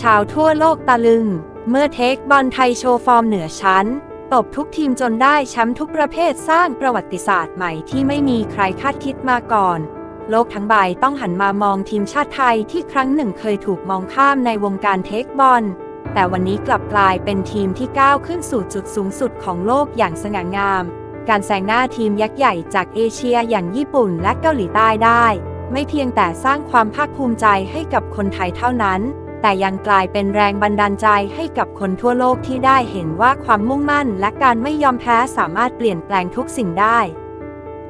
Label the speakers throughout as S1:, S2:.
S1: ชาวทั่วโลกตะลึง เมื่อเทคบอลไทยโชว์ฟอร์มเหนือชั้น ตบทุกทีมจนได้แชมป์ทุกประเภทสร้างประวัติศาสตร์ใหม่ที่ไม่มีใครคาดคิดมาก่อน โลกทั้งใบต้องหันมามองทีมชาติไทยที่ครั้งหนึ่งเคยถูกมองข้ามในวงการเทคบอล แต่วันนี้กลับกลายเป็นทีมที่ก้าวขึ้นสู่จุดสูงสุดของโลกอย่างสง่างาม การแซงหน้าทีมยักษ์ใหญ่จากเอเชียอย่างญี่ปุ่นและเกาหลีใต้ได้ ไม่เพียงแต่สร้างความภาคภูมิใจให้กับคนไทยเท่านั้น แต่ยังกลายเป็นแรงบันดาลใจให้กับคนทั่วโลกที่ได้เห็นว่าความมุ่งมั่น และการไม่ยอมแพ้สามารถเปลี่ยนแปลงทุกสิ่งได้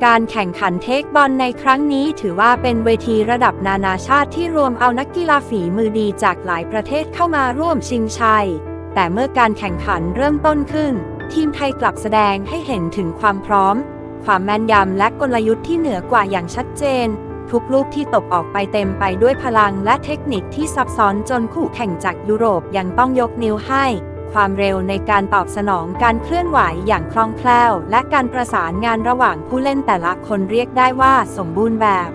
S1: การแข่งขันเทคบอลในครั้งนี้ถือว่าเป็นเวทีระดับนานาชาติที่รวมเอานักกีฬาฝีมือดีจากหลายประเทศเข้ามาร่วมชิงชัย แต่เมื่อการแข่งขันเริ่มต้นขึ้น ทีมไทยกลับแสดงให้เห็นถึงความพร้อม ความแม่นยำและกลยุทธ์ที่เหนือกว่าอย่างชัดเจน ทุกลูกที่ตบออกไปเต็มไปด้วยพลังและเทคนิคที่ซับซ้อนจนคู่แข่งจากยุโรปยังต้องยกนิ้วให้ ความเร็วในการตอบสนองการเคลื่อนไหวอย่างคล่องแคล่ว และการประสานงานระหว่างผู้เล่นแต่ละคนเรียกได้ว่าสมบูรณ์แบบ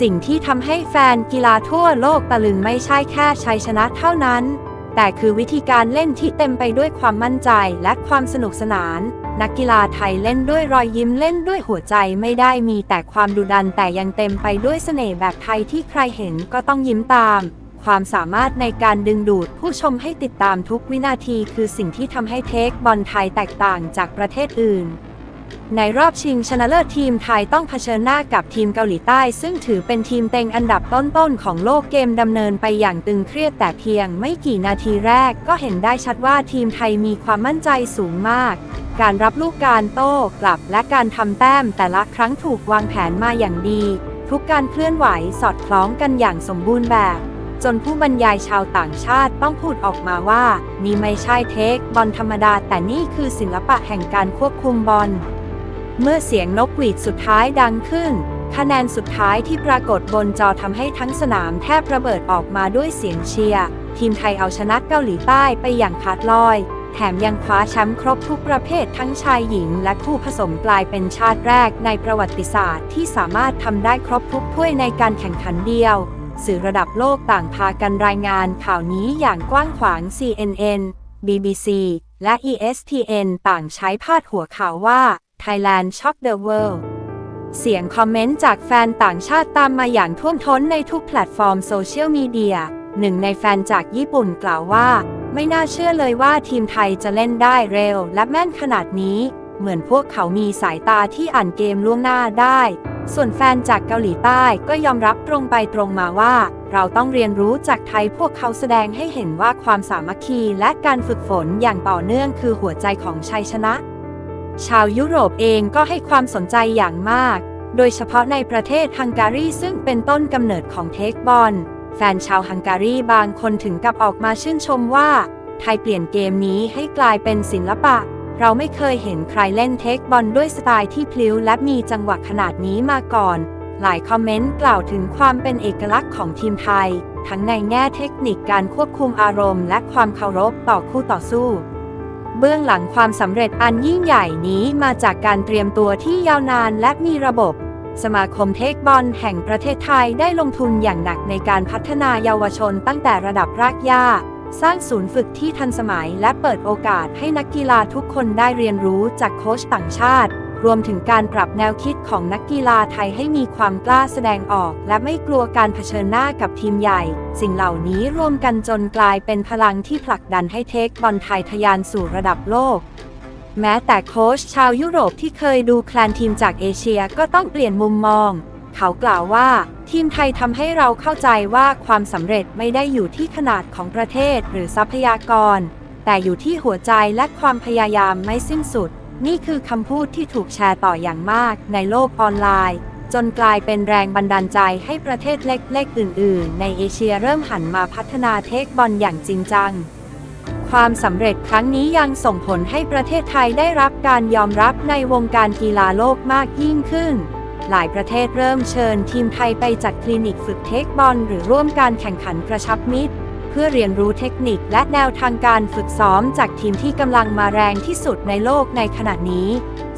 S1: สิ่งที่ทำให้แฟนกีฬาทั่วโลกตะลึงไม่ใช่แค่ชัยชนะเท่านั้น แต่คือวิธีการเล่นที่เต็มไปด้วยความมั่นใจและความสนุกสนาน นักกีฬาไทยเล่นด้วยรอยยิ้มเล่นด้วยหัวใจไม่ได้มีแต่ความดุดันแต่ยังเต็มไปด้วยเสน่ห์แบบไทยที่ใครเห็นก็ต้องยิ้มตาม ความสามารถในการดึงดูดผู้ชมให้ติดตามทุกวินาทีคือสิ่งที่ทำให้เทคบอลไทยแตกต่างจากประเทศอื่น ในรอบชิงชนะเลิศทีมไทยต้องเผชิญหน้ากับทีมเกาหลีใต้ ซึ่งถือเป็นทีมเต็งอันดับต้นๆของโลกเกมดำเนินไปอย่างตึงเครียดแต่เพียงไม่กี่นาทีแรกก็เห็นได้ชัดว่าทีมไทยมีความมั่นใจสูงมาก การรับลูกการโต้กลับและการทำแต้มแต่ละครั้งถูกวางแผนมาอย่างดี ทุกการเคลื่อนไหวสอดคล้องกันอย่างสมบูรณ์แบบ จนผู้บรรยายชาวต่างชาติต้องพูดออกมาว่า นี่ไม่ใช่เทคบอลธรรมดา แต่นี่คือศิลปะแห่งการควบคุมบอล เมื่อเสียงนกหวีดสุดท้ายดังขึ้น คะแนนสุดท้ายที่ปรากฏบนจอทำให้ทั้งสนามแทบระเบิดออกมาด้วยเสียงเชียร์ ทีมไทยเอาชนะเกาหลีใต้ไปอย่างขาดลอย แถมยังคว้าแชมป์ครบทุกประเภททั้งชายหญิงและคู่ผสมกลายเป็นชาติแรกในประวัติศาสตร์ที่สามารถทำได้ครบทุกถ้วยในการแข่งขันเดียว สื่อระดับโลกต่างพากันรายงานข่าวนี้อย่างกว้างขวาง CNN BBC และ ESPN ต่างใช้พาดหัวข่าวว่า Thailand Shock the World เสียงคอมเมนต์จากแฟนต่างชาติตามมาอย่างท่วมท้นในทุกแพลตฟอร์มโซเชียลมีเดีย หนึ่งในแฟนจากญี่ปุ่นกล่าวว่า ไม่น่าเชื่อเลยว่าทีมไทยจะเล่นได้เร็วและแม่นขนาดนี้ เหมือนพวกเขามีสายตาที่อ่านเกมล่วงหน้าได้ ส่วนแฟนจากเกาหลีใต้ก็ยอมรับตรงไปตรงมาว่า เราต้องเรียนรู้จากไทยพวกเขาแสดงให้เห็นว่าความสามัคคีและการฝึกฝนอย่างต่อเนื่องคือหัวใจของชัยชนะ ชาวยุโรปเองก็ให้ความสนใจอย่างมาก โดยเฉพาะในประเทศฮังการีซึ่งเป็นต้นกำเนิดของเทคบอล แฟนชาวฮังการีบางคนถึงกับออกมาชื่นชมว่า ไทยเปลี่ยนเกมนี้ให้กลายเป็นศิลปะ เราไม่เคยเห็นใครเล่นเทคบอลด้วยสไตล์ที่พลิ้วและมีจังหวะขนาดนี้มาก่อน หลายคอมเมนต์กล่าวถึงความเป็นเอกลักษณ์ของทีมไทย ทั้งในแง่เทคนิคการควบคุมอารมณ์ และความเคารพต่อคู่ต่อสู้ เบื้องหลังความสำเร็จอันยิ่งใหญ่นี้มาจากการเตรียมตัวที่ยาวนานและมีระบบ สมาคมเทคบอลแห่งประเทศไทยได้ลงทุนอย่างหนักในการพัฒนาเยาวชนตั้งแต่ระดับรากหญ้า สร้างศูนย์ฝึกที่ทันสมัยและเปิดโอกาสให้นักกีฬาทุกคนได้เรียนรู้จากโค้ชต่างชาติ รวมถึงการปรับแนวคิดของนักกีฬาไทยให้มีความกล้าแสดงออก และไม่กลัวการเผชิญหน้ากับทีมใหญ่ สิ่งเหล่านี้รวมกันจนกลายเป็นพลังที่ผลักดันให้เทคบอลไทยทะยานสู่ระดับโลก แม้แต่โค้ชชาวยุโรปที่เคยดูแคลนทีมจากเอเชียก็ต้องเปลี่ยนมุมมอง เขากล่าวว่า ทีมไทยทำให้เราเข้าใจว่าความสำเร็จไม่ได้อยู่ที่ขนาดของประเทศหรือทรัพยากร แต่อยู่ที่หัวใจและความพยายามไม่สิ้นสุด นี่คือคำพูดที่ถูกแชร์ต่ออย่างมากในโลกออนไลน์ จนกลายเป็นแรงบันดาลใจให้ประเทศเล็กๆ อื่น ๆ ในเอเชียเริ่มหันมาพัฒนาเทคบอลอย่างจริงจัง ความสำเร็จครั้งนี้ยังส่งผลให้ประเทศไทยได้รับการยอมรับในวงการกีฬาโลกมากยิ่งขึ้น หลายประเทศเริ่มเชิญทีมไทยไปจัดคลินิกฝึกเทคบอลหรือร่วมการแข่งขันกระชับมิตร เพื่อเรียนรู้เทคนิคและแนวทางการฝึกซ้อมจากทีมที่กำลังมาแรงที่สุดในโลกในขณะนี้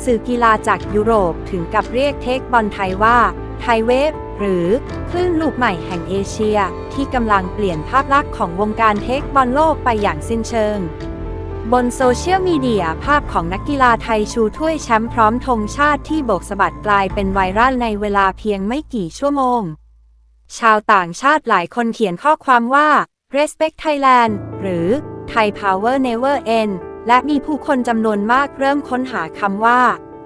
S1: สื่อกีฬาจากยุโรปถึงกับเรียกเทคบอลไทยว่า ไทยเวฟหรือคลื่นลูกใหม่แห่งเอเชีย ที่กำลังเปลี่ยนภาพลักษณ์ของวงการเทคบอลโลกไปอย่างสิ้นเชิง บนโซเชียลมีเดียภาพของนักกีฬาไทยชูถ้วยแชมป์พร้อมธงชาติที่โบกสะบัดกลายเป็นไวรัลในเวลาเพียงไม่กี่ชั่วโมง ชาวต่างชาติหลายคนเขียนข้อความว่า respect Thailand หรือ Thai Power Never End และมีผู้คนจำนวนมากเริ่มค้นหาคำว่า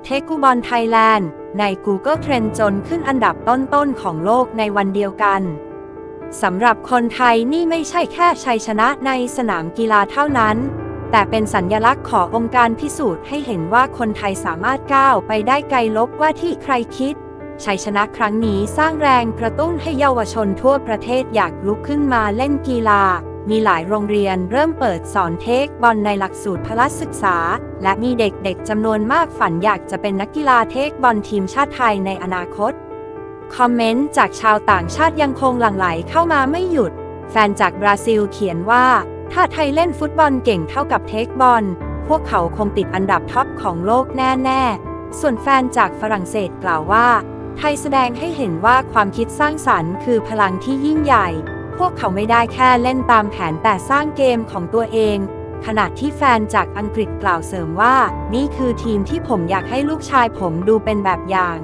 S1: เทกูบอลไทยแลนด์ใน Google Trend จนขึ้นอันดับต้นๆของโลกในวันเดียวกันสำหรับคนไทยนี่ไม่ใช่แค่ชัยชนะในสนามกีฬาเท่านั้น แต่เป็นสัญญลักษณ์ขององค์การพิสูจน์ให้เห็นว่าคนไทยสามารถก้าวไปได้ไกลลบว่าที่ใครคิด ชัยชนะครั้งนี้สร้างแรงกระตุ้นให้เยาวชนทั่วประเทศอยากลุกขึ้นมาเล่นกีฬา มีหลายโรงเรียนเริ่มเปิดสอนเทคบอลในหลักสูตรพละศึกษา และมีเด็กๆจำนวนมากฝันอยากจะเป็นนักกีฬาเทคบอลทีมชาติไทยในอนาคต คอมเมนต์จากชาวต่างชาติยังคงหลั่งไหลเข้ามาไม่หยุด แฟนจากบราซิลเขียนว่า ถ้าไทยเล่นฟุตบอลเก่งเท่ากับเทคบอล พวกเขาคงติดอันดับท็อปของโลกแน่ๆ ส่วนแฟนจากฝรั่งเศสกล่าวว่า ไทยแสดงให้เห็นว่าความคิดสร้างสรรค์ คือพลังที่ยิ่งใหญ่ พวกเขาไม่ได้แค่เล่นตามแผนแต่สร้างเกมของตัวเอง ขณะที่แฟนจากอังกฤษกล่าวเสริมว่า นี่คือทีมที่ผมอยากให้ลูกชายผมดูเป็นแบบอย่าง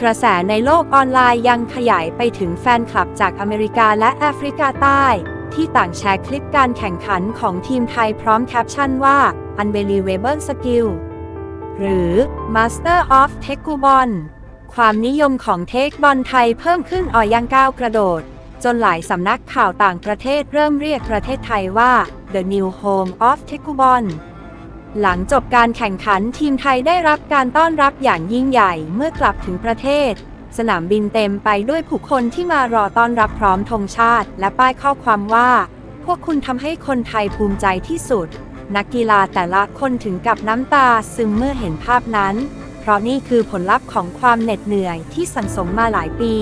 S1: กระแสในโลกออนไลน์ยังขยายไปถึงแฟนคลับจากอเมริกาและแอฟริกาใต้ ที่ต่างแชร์คลิปการแข่งขันของทีมไทยพร้อมแคปชั่นว่า unbelievable skill หรือ master of t e k u b o n ความนิยมของเทคบอลไทยเพิ่มขึ้นอ่อยยังก้าวกระโดด จนหลายสำนักข่าวต่างประเทศเริ่มเรียกประเทศไทยว่า the new home of t e k u b o n หลังจบการแข่งขันทีมไทยได้รับการต้อนรับอย่างยิ่งใหญ่เมื่อกลับถึงประเทศ สนามบินเต็มไปด้วยผู้คนที่มารอต้อนรับพร้อมธงชาติ และป้ายข้อความว่า พวกคุณทำให้คนไทยภูมิใจที่สุด นักกีฬาแต่ละคนถึงกับน้ำตาซึมเมื่อเห็นภาพนั้น ราะนี่คือผลลัพธ์ของความเหน็ดเหนื่อยที่สั่งสมมาหลายปี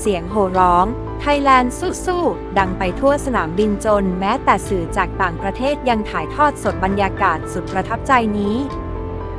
S1: เสียงโห่ร้อง ไทยแลนด์สู้ๆ ดังไปทั่วสนามบินจน แม้แต่สื่อจากต่างประเทศยังถ่ายทอดสดบรรยากาศสุดประทับใจนี้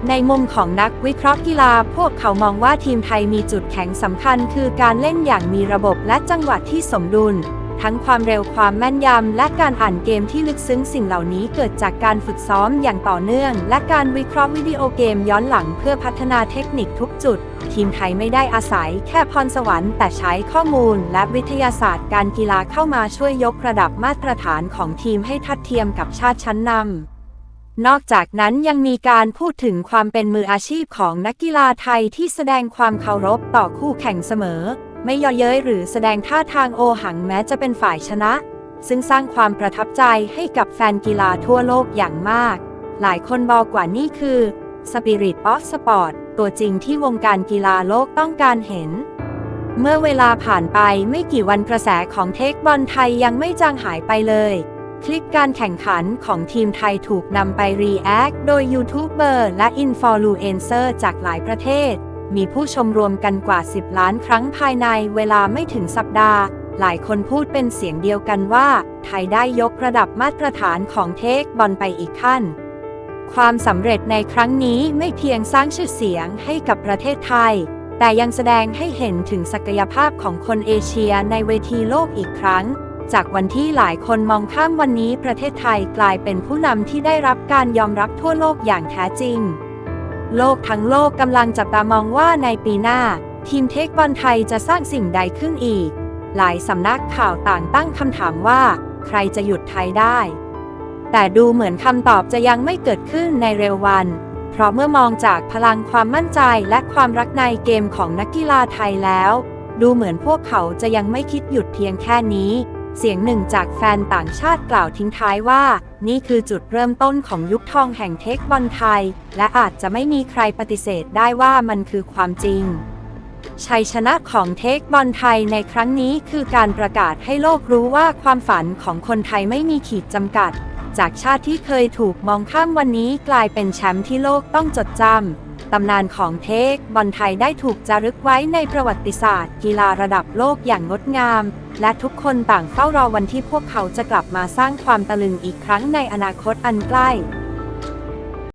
S1: ในมุมของนักวิเคราะห์กีฬา พวกเขามองว่าทีมไทยมีจุดแข็งสำคัญ คือการเล่นอย่างมีระบบและจังหวะที่สมดุล ทั้งความเร็วความแม่นยำ และการอ่านเกมที่ลึกซึ้งสิ่งเหล่านี้เกิดจากการฝึกซ้อมอย่างต่อเนื่อง และการวิเคราะห์วิดีโอเกมย้อนหลังเพื่อพัฒนาเทคนิคทุกจุด ทีมไทยไม่ได้อาศัยแค่พรสวรรค์แต่ใช้ข้อมูล และวิทยาศาสตร์ การกีฬาเข้ามาช่วยยกระดับมาตรฐานของทีมให้ทัดเทียมกับชาติชั้นนำนอกจากนั้นยังมีการพูดถึงความเป็นมืออาชีพของนักกีฬาไทยที่แสดงความเคารพต่อคู่แข่งเสมอ ไม่ย่อเย้ยหรือแสดงท่าทางโอหังแม้จะเป็นฝ่ายชนะ ซึ่งสร้างความประทับใจให้กับแฟนกีฬาทั่วโลกอย่างมาก หลายคนบอกกว่านี่คือ Spirit of Sport ตัวจริงที่วงการกีฬาโลกต้องการเห็น เมื่อเวลาผ่านไปไม่กี่วันกระแสของเทคบอลไทยยังไม่จางหายไปเลย คลิปการแข่งขันของทีมไทยถูกนำไปรีแอคโดยยูทูบเบอร์และอินฟลูเอนเซอร์จากหลายประเทศ มีผู้ชมรวมกันกว่า 10 ล้านครั้งภายในเวลาไม่ถึงสัปดาห์ หลายคนพูดเป็นเสียงเดียวกันว่า ไทยได้ยกระดับมาตรฐานของเทคบอลไปอีกขั้น ความสำเร็จในครั้งนี้ไม่เพียงสร้างชื่อเสียงให้กับประเทศไทย แต่ยังแสดงให้เห็นถึงศักยภาพของคนเอเชียในเวทีโลกอีกครั้ง จากวันที่หลายคนมองข้ามวันนี้ประเทศไทยกลายเป็นผู้นำที่ได้รับการยอมรับทั่วโลกอย่างแท้จริง โลกทั้งโลกกำลังจับตามองว่าในปีหน้า ทีมเทคบอลไทยจะสร้างสิ่งใดขึ้นอีก หลายสำนักข่าวต่างตั้งคำถามว่า ใครจะหยุดไทยได้ แต่ดูเหมือนคำตอบจะยังไม่เกิดขึ้นในเร็ววัน เพราะเมื่อมองจากพลังความมั่นใจและความรักในเกมของนักกีฬาไทยแล้ว ดูเหมือนพวกเขาจะยังไม่คิดหยุดเพียงแค่นี้ เสียงหนึ่งจากแฟนต่างชาติกล่าวทิ้งท้ายว่า นี่คือจุดเริ่มต้นของยุคทองแห่งเทคบอลไทย และอาจจะไม่มีใครปฏิเสธได้ว่ามันคือความจริง ชัยชนะของเทคบอลไทยในครั้งนี้คือการประกาศให้โลกรู้ว่าความฝันของคนไทยไม่มีขีดจำกัด จากชาติที่เคยถูกมองข้ามวันนี้กลายเป็นแชมป์ที่โลกต้องจดจำตำนานของเทคบอลไทยได้ถูกจารึกไว้ในประวัติศาสตร์ กีฬาระดับโลกอย่างงดงาม และทุกคนต่างเฝ้ารอวันที่พวกเขาจะกลับมาสร้างความตะลึงอีกครั้งในอนาคตอันใกล้